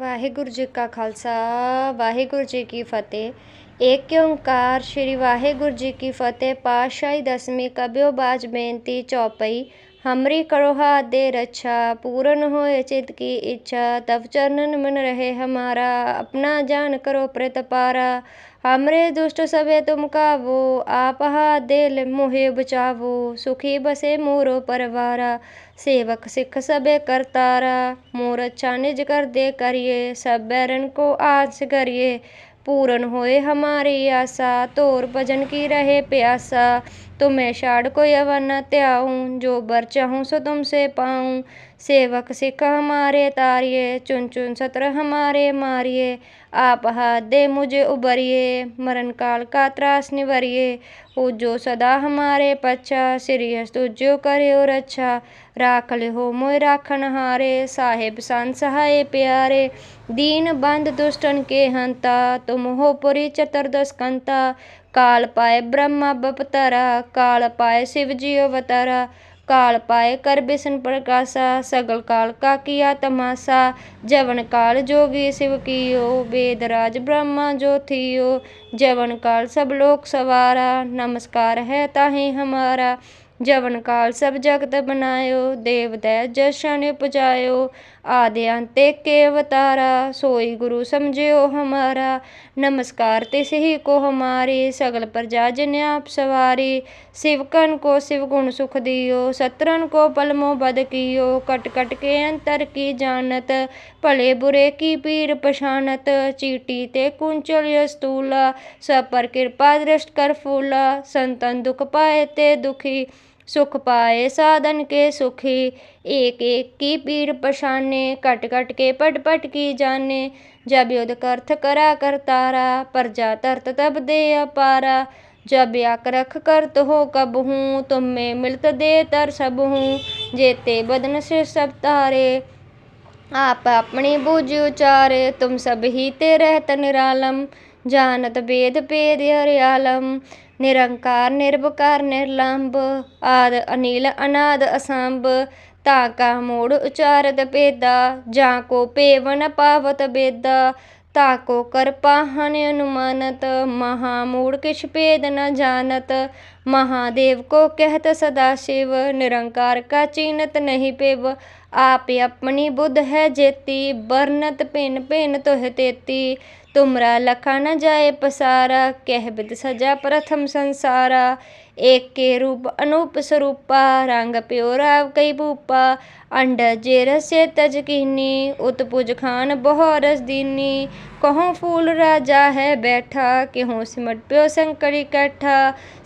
ਵਾਹਿਗੁਰੂ ਜੀ ਕਾ ਖਾਲਸਾ, ਵਾਹਿਗੁਰੂ ਜੀ ਕੀ ਫਤਿਹ। ਏਕ ਓੰਕਾਰ, ਸ੍ਰੀ ਵਾਹਿਗੁਰੂ ਜੀ ਕੀ ਫਤਿਹ। ਪਾਤਸ਼ਾਹੀ ਦਸਵੀਂ ਕਬਿਓ ਬਾਜ ਬੇਨਤੀ ਚੌਪਈ। हमरी करो हाथ दे रक्षा पूर्ण होए चित की इच्छा। तब चरणन मन रहे हमारा, अपना जान करो प्रतपारा हमरे दुष्ट सबे तुम कावो आप हाथ दे मोहे बचावो। सुखी बसे मोरो परवारा, सेवक सिख सबे करतारा मोर अच्छा निज कर दे करिए, सब बैरन को आस करिए। पूर्ण होए हमारी आशा। तोर भजन की रहे प्यासा। तुम्हें छाड़ कोई को यवन त्याऊँ, जो बर चाहूँ सो तुमसे पाऊँ। सेवक सिख हमारे तारिए, चुन चुन सत्र हमारे मारिए। आप हाथ दे मुझे उबरिए, मरण काल का त्रास निवरिए। हो जो सदा हमारे पच्छा श्री तुझो करे और अच्छा। राख ले हो मोय राखन हारे, साहेब सन सहाय प्यारे। दीन बंद दुष्टन के हंता, तुम हो पुरी चतुर्दश कंता काल पाए ब्रह्मा बपतारा, काल पाए शिव जी अवतारा। काल पाए कर बिशन प्रकाशा सगल काल का किया तमाशा जवन काल जोगी शिव कियो वेद राज ब्रह्मा जो थियो जवन काल सब लोक सवारा नमस्कार है ताही हमारा जवन काल सब जगत बनायो देव दै जशन उपजायो आदि अंते के अवतारा सोई गुरु समझियो हमारा नमस्कार तिस ही को हमारी सगल प्रजा जिन आप सवारी शिवकन को शिव गुण सुख दियो सत्रन को पलमो बद कियो कट कट के अंतर की जानत भले बुरे की पीर पछानत चीटी ते कुंचल स्तूला सब पर कृपा दृष्ट कर फूला संतन दुख पाए ते दुखी सुख पाए, साधन के सुखी। एक एक की पीर पछाने कट कट के पट पट की जाने। जब युद्ध करथ करा कर तारा, प्रजा तरत तब दे अपारा। जब याक रख करत हो कब हूँ, तुम में मिलत दे तर सब हूँ। जेते बदन से सब तारे, आप अपनी बूझ उचारे। तुम सब ही ते रहत निरालम। जानत वेद पेद हरियालम निरंकार निर्वकार निर्लंब आद अनिल अनाद असंभ ताका मूड उचारत पेदा जा को पेवन पावत बेदा ताको कर पाहन अनुमानत महामूड किछ पेद न जानत महादेव को कहत सदा शिव निरंकार का चीनत नहीं पेव आप अपनी बुद्ध है जेती बरनत भिन्न भिन्न तुह तेती तुमरा लखा न जाए पसारा कह बिद सजा प्रथम संसारा एक के रूप अनूप स्वरूपा रंग प्योरा कई भूपा अंड जेर से तजकीनी उत्पुज खान बहु रस दीनी कहूँ फूल राजा है बैठा केहूँ सिमट प्यो शंकर इकट्ठा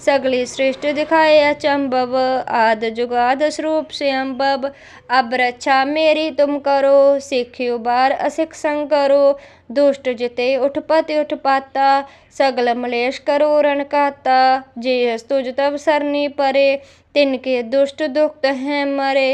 सगली सृष्टि दिखाए अचंबव आद जुगाद स्वरूप से अम्बब अब रक्षा मेरी तुम करो सिख उबार असिख संग करो दुष्ट जिते उठपति उठपाता सगल मलेश करो रण काता जे तुझ तब सरनी परे तिनके दुष्ट दुख हैं मरे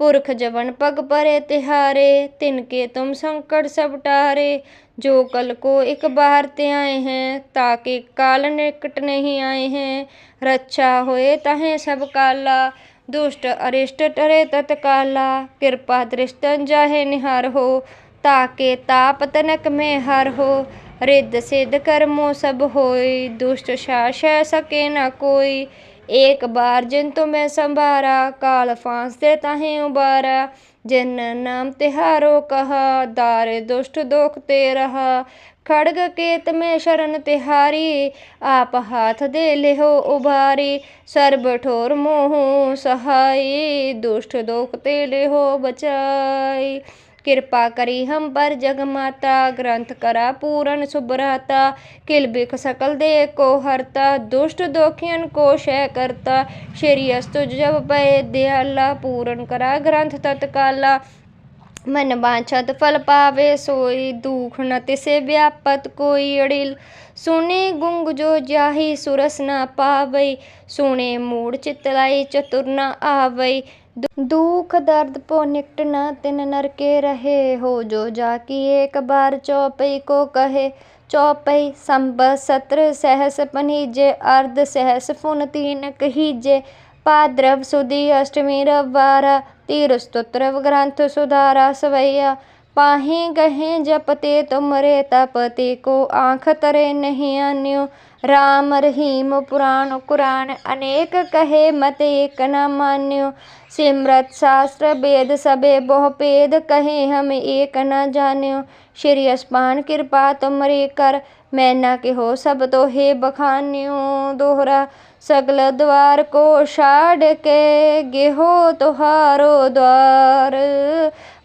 पुरख जवन पग परे तिहारे, तिनके तुम संकट सब टारे। जो कल को एक बार ते आए हैं, ताकि काल निकट नहीं आए हैं। रक्षा होए तहें सब काला, दुष्ट अरिष्ट टरे तत्काला। कृपा दृष्टन जाहे निहार हो, ताके ताप तनक में हर हो। रिद्ध सिद्ध कर्मो सब होई दुष्ट शास सके न कोई। एक बार जिन तुम्हें संभारा, काल फांस दे ताहे उबारा। जिन नाम तिहारो कहा, दार दुष्ट दोख ते रहा। खड़ग केत में शरण तिहारी, आप हाथ दे लेहो उभारी। सर्ब ठोर मोह सहाई, दुष्ट दोख ते लेहो बचाई। कृपा करी हम पर जग माता ग्रंथ करा पूरन सुभराता किल बिख सकल दे को हरता दुष्ट दोखियन को शय करता श्री अस्तु जब पय दयाला पूरन करा ग्रंथ तत्काला मन बाछत फल पावे सोई दुख न तिसे व्यापत कोई अड़िल सुने गुंग जो जाही सुरस न पावई सुने मूड चितलाई चतुर न आवई दुख दर्द पो निकट न तिन नर के रहे हो जो जाकी एक बार चौपई को कहे चौपई संब सत्र सहस पनीजे अर्ध सहस फुन तीन कहीजे पाद्रव सुदी अष्टमी તીરસ્તોત્ર ગ્રંથ સુધારા સવૈયા पाहें गहे जपते तुमरे तपते को आँख तरे नहीं अन्यो। राम रहीम पुराण कुरान अनेक कहे मत एक न मान्यो। सिमरत शास्त्र वेद सबे बहु पेद कहे हम एक न जान्यो। श्री असमान कृपा तुमरे कर, मै न हो सब तो हे बखान्यो। दोहरा सगल द्वार को छाड़ के गेहो तुहारो द्वार।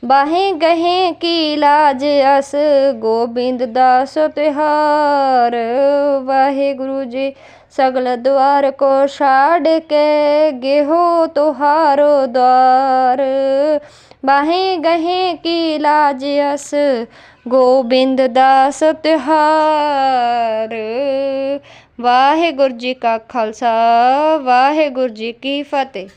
बाहें गहें की लाज, अस गोबिंद दास त्योहार। वाहे गुरु जी सगल द्वार को छाड़ के गेहो तुहारो तो द्वार। बाहें गहें की लाज, अस गोबिंद दास त्योहार। वाहे गुरु जी का खालसा, वाहे गुरु जी की फतेह।